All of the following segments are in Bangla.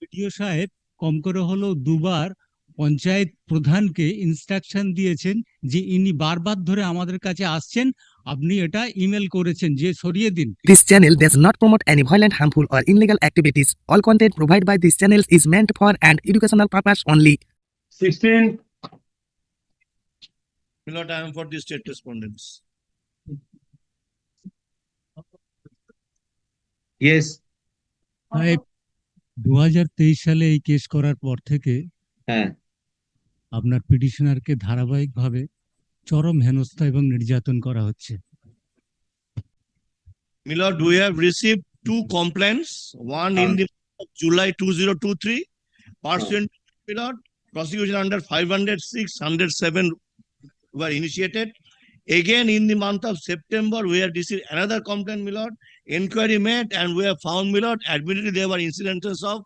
বিডিও সাহেব কম করে হলেও দুবার পঞ্চায়েত প্রধানকে ইনস্ট্রাকশন দিয়েছেন যে ইনি বারবার ধরে আমাদের কাছে আসছেন আপনি এটা ইমেল করেছেন যে সরিয়ে দিন This channel does not promote any violent, harmful, or illegal activities. All content provided by this channel is meant for an educational purpose only. Sixteen Milord, I am for the state respondents. Yes দু সালে এই কেস করার পর থেকে হ্যাঁ। আপনার পিটিশনারকে ধারাবাহিকভাবে চরম হেনস্থা এবং নির্যাতন করা হচ্ছে। Milord do have receive two complaints one in the July two zero two three percent milord prosecution under five hundred six hundred seven were initiated Again, in the month of September, we have received another complaint, Milord, inquiry made, and we have found, Milord, admittedly there were incidences of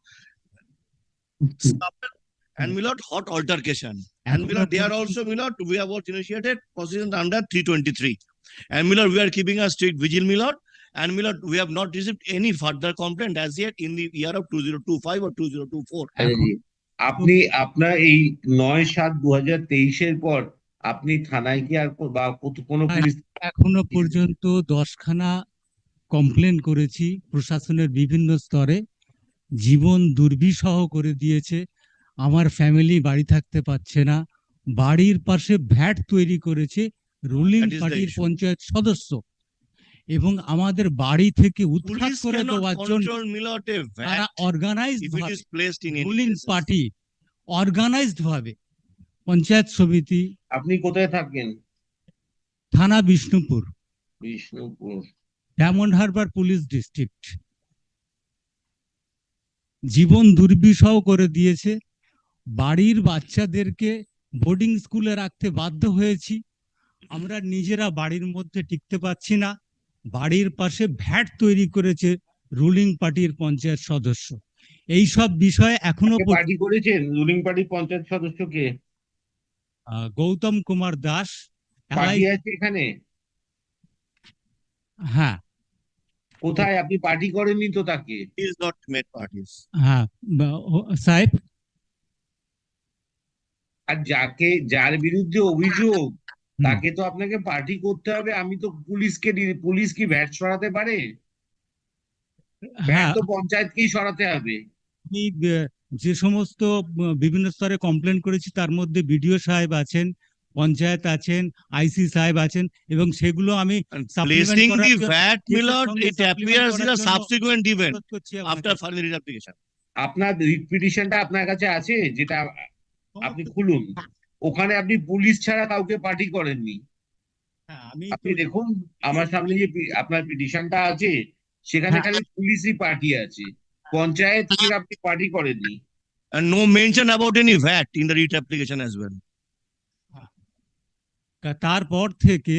scuffle and Milord, hot altercation. And Milord, they are also, Milord, we have also initiated prosecution under three twenty-three. And Milord, we are keeping a strict vigil, Milord. And Milord, we have not received any further complaint as yet in the year of two zero two five or two zero two four. আচ্ছা জি। আপনি আপনার এই নয় সাত দু হাজার তেইশের পর আপনি থানায় কি আর বা কত- কোনো হ্যাঁ। পুলিশ এখনও পর্যন্ত দশখানা কমপ্লেন করেছি প্রশাসনের বিভিন্ন স্তরে জীবন দুর্বিষহ করে দিয়েছে আমার ফ্যামিলি বাড়ি থাকতে পারছে না বাড়ির পাশে ভ্যাট তৈরি করেছে রুলিং পার্টির. পঞ্চায়েত সদস্য এবং আমাদের বাড়ি থেকে উৎখাত করে দেওয়ার জন্য তারা অর্গানাইজড রুলিং পার্টি অর্গানাইজড ভাবে পঞ্চায়েত সমিতি আপনি কোথায় থাকেন? থানা Bishnupur. Bishnupur. Diamond Harbour police district. জীবন দুর্বিষহ করে দিয়েছে। বাড়ির বাচ্চাদেরকে বোর্ডিং স্কুলে রাখতে বাধ্য হয়েছি। আমরা নিজেরা বাড়ির মধ্যে টিকতে পারছি না। বাড়ির পাশে ভ্যাট তৈরি করেছে রুলিং পার্টির পঞ্চায়েত সদস্য। এই সব বিষয়ে এখনও পার্টি করেছেন রুলিং পার্টির পঞ্চায়েত সদস্যকে গৌতম কুমার দাস পার্টি আছে এখানে? হ্যাঁ। কোথায়? আপনি পার্টি করেননি তো তাকে? He is not made parties. হ্যাঁ সাহেব? আর যাকে যার বিরুদ্ধে অভিযোগ তাকে তো আপনাকে পার্টি করতে হবে। আমি তো পুলিশকে পুলিশ কি ভ্যাট সরাতে পারে? ভ্যাট হ্যাঁ তো পঞ্চায়েতকেই সরাতে হবে। আমি যে সমস্ত বিভিন্ন স্তরে কমপ্লেন করেছি তার মধ্যে বিডিও সাহেব আছেন পঞ্চায়েত আছেন আইসি সাহেব আছেন এবং সেগুলো আমি in করার a জন্য subsequent event অনুরোধ করছি আপনাকে। after filing the application. আপনার পিটিশনটা আপনার কাছে আছে যেটা আপনি খুলুন ওখানে আপনি পুলিশ ছাড়া কাউকে পার্টি করেননি হ্যাঁ, আমি আপনি দেখুন আমার সামনে যে আপনার পিটিশনটা আছে সেখানে হ্যাঁ। খালি পুলিশই পার্টি আছে পঞ্চায়েত কি আপনি পার্টি করেননি। And no mention about any VAT in the writ application as well. তারপর থেকে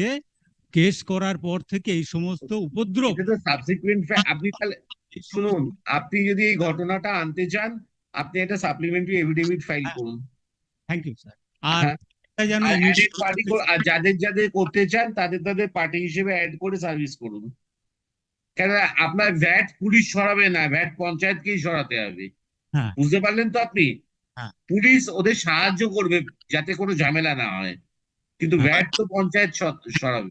কেস করার পর থেকে এই সমস্ত উপদ্রব সাবসিকুয়েন্ট আপনি তাহলে শুনুন আপনি যদি এই ঘটনাটা আনতে চান আপনি একটা সাপ্লিমেন্টারি এভিডেভিট ফাইল করুন। থ্যাংক ইউ স্যার আর যাদের যাদের করতে চান তাদের তাদের পার্টি হিসেবে অ্যাড করে সার্ভিস করুন। কেন আপনার ভ্যাট পুলিশ সরাবে না ভ্যাট পঞ্চায়েতকেই সরাতে হবে। হ্যাঁ। বুঝতে পারলেন তো আপনি? হ্যাঁ। পুলিশ ওদের সাহায্য করবে যাতে কোনো ঝামেলা না হয়। কিন্তু। ভ্যাট তো পঞ্চায়েত সর- সরাবে।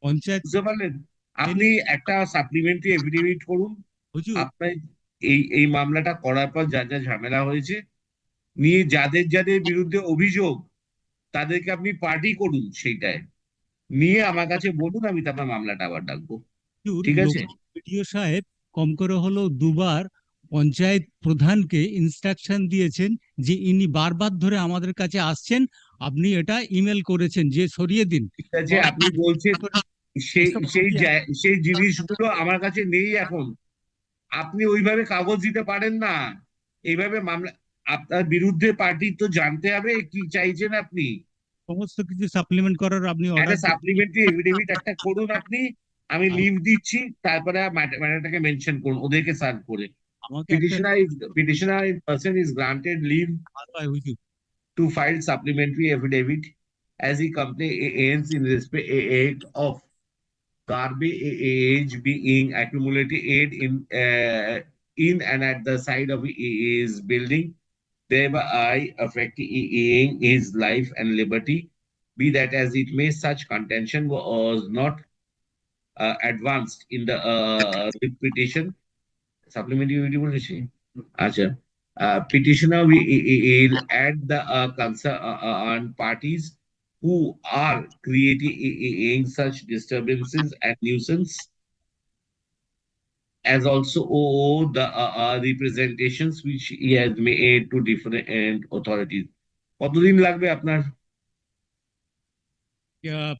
পঞ্চায়েত বুঝতে পারলেন? আপনি একটা সাপ্লিমেন্টারি এফিডেভিট করুন। আপনার এই এই মামলাটা করার পর যা যা ঝামেলা হয়েছে নিয়ে যাদের যাদের বিরুদ্ধে অভিযোগ তাদেরকে আপনি পার্টি করুন সেইটায়। নিয়ে আমার কাছে বলুন আমি তারপর মামলাটা আবার ডাকবো। ঠিক আছে? বিডিও সাহেব কম করে হলেও দুবার পঞ্চায়েত প্রধানকে ইনস্ট্রাকশন দিয়েছেন যে ইনি বারবার ধরে আমাদের কাছে আসছেন আপনি এটা ইমেল করেছেন যে সরিয়ে দিন। যে আপনি বলছেন সেই সেই সেই জিনিসগুলো আমার কাছে নেই এখন। আপনি ওইভাবে কাগজ দিতে পারেন না। এইভাবে মামলা আপনার বিরুদ্ধে পার্টি তো জানতে হবে কি চাইছেন আপনি। সমস্ত কিছু সাপ্লিমেন্ট করার আপনি সাপ্লিমেন্টারি এভিডেভিট একটা করুন আপনি। আমি লিভ দিচ্ছি তারপরে ম্যাটারটাকে মেনশন করুন ওদেরকে সার্ভ করে আমাকে একটা petitioner is petitioner in person is granted leave ভালো হয় হুজুর to file supplementary affidavit as he company ends in respect aid of garbage age being accumulated aid in uh, in and at the side of his building, thereby affecting his life and liberty. Be that as it may, such contention was not uh, advanced in the uh, writ petition. Supplementary video বলেছি? আচ্ছা uh, petitioner will add the uh, concerned parties who are creating such disturbances and nuisance as also all the uh, uh, representations which he has made to different authorities. কতদিন লাগবে আপনার আহ,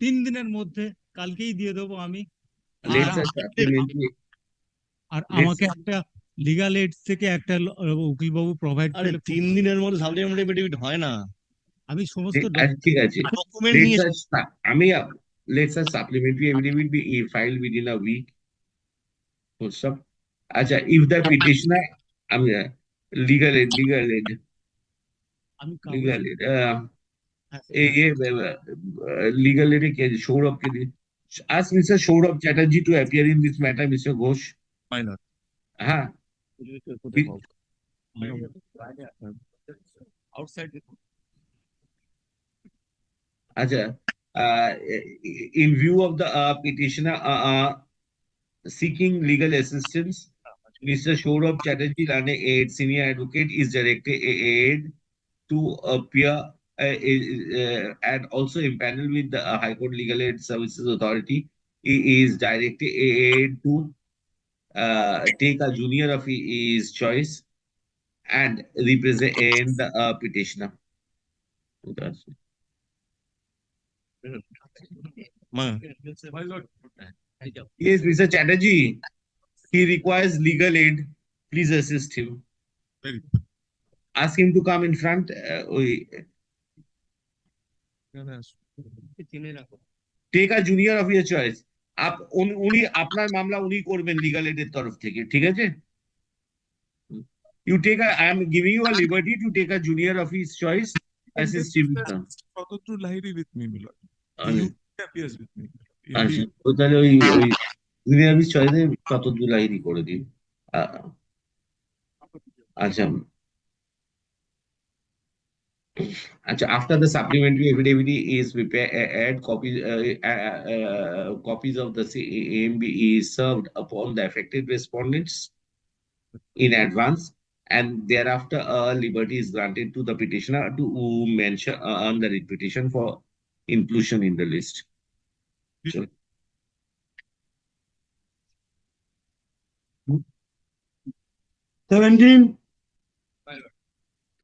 তিন দিনের মধ্যে কালকেই দিয়ে দেবো আমি। আর আমাকে একটা লিগাল এড থেকে একটা উকিল বাবু প্রোভাইড করে তিন দিনের মধ্যে সাবজেক্ট এফিডেভিট হয় না। আমি সমস্ত ঠিক আছে ডকুমেন্ট নিয়ে আমি let's us supplementary affidavit be file within a week for সব আচ্ছা ইফ দা পিটিশন আমি লিগাল এড লিগাল এড আমি লিগাল হ্যাঁ, aid a a legal aid কে সৌরভ কে দিই ask Mr. Shourabh Chatterjee to appear in this matter, Mr. Ghosh. Why not? Uh -huh. Outside. Acha, uh, in view of the uh, petitioner uh, uh, seeking legal assistance, Mr. Shourabh Chatterjee an aid senior advocate, is directed aid to appear and also impaneled with the uh, High Court Legal Aid Services Authority. He is directed to uh, take a junior of his choice and represent the uh, petitioner. Yes, Mr. Chatterjee. He requires legal aid. Please assist him. Ask him to come in front. Uh, junior of your আপ উনি উনি আপনার মামলা উনি করবেন লিগাল এডের তরফ থেকে ঠিক আছে? You take I am giving you a liberty to take a junior of his choice assist him Shatatul Lahiri with me, Milord. আচ্ছা He appears with me. আচ্ছা তো তাহলে ওই ওই জুনিয়র অফ হিজ চয়েসে কত জুলাইরি করে দিন। আহ, আচ্ছা। Acha, after the supplementary affidavit is prepared, add copies, uh, uh, uh, copies of the AMB is served upon the affected respondents in advance, and thereafter, uh, liberty is granted to the petitioner to mention uh, on the writ petition for inclusion in the list. Seventeen,